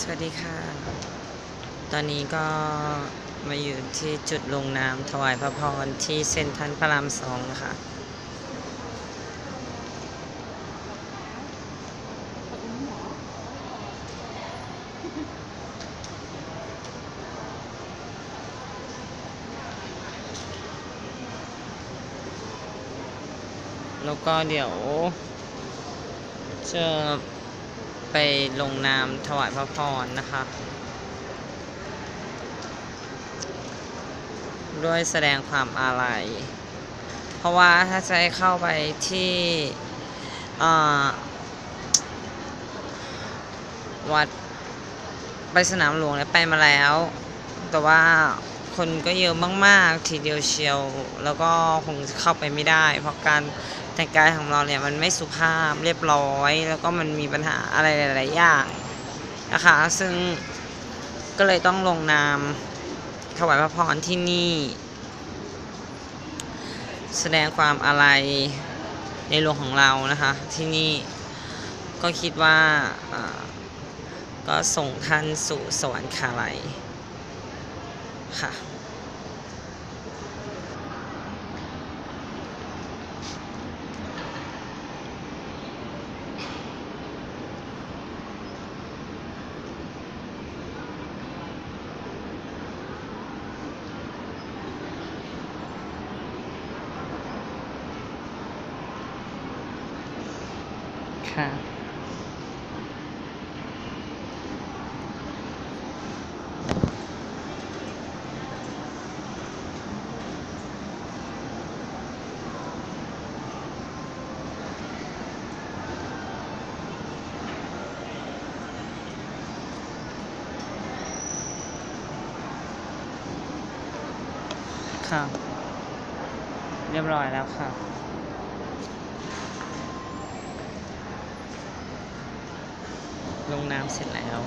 สวัสดีค่ะ ตอนนี้ก็มาอยู่ที่จุดลงน้ำถวายพระพรที่เซ็นทรัลพระรามสองนะคะแล้วก็เดี๋ยวจะ ไปลงนามถวายพระพรนะคะ ด้วยแสดงความอาลัย เพราะว่าถ้าจะให้เข้าไปที่วัดไปสนามหลวงเนี่ยไปมาแล้ว แต่ว่าคนก็เยอะมาก ๆ ทีเดียวเชียว แล้วก็คงเข้าไปไม่ได้ เพราะการ แต่งกายของเราเนี่ยมันไม่สุภาพเรียบร้อย แล้วก็มันมีปัญหาอะไรหลาย ๆ อย่างนะคะ ซึ่งก็เลยต้องลงนามถวายพระพรที่นี่ แสดงความอาลัยในหลวงของเรานะคะที่นี่ก็คิดว่าอ่าก็ส่งท่านสู่สวรรคาลัยค่ะ ค่ะค่ะ เรียบร้อยแล้วค่ะ ลงน้ำเสร็จแล้ว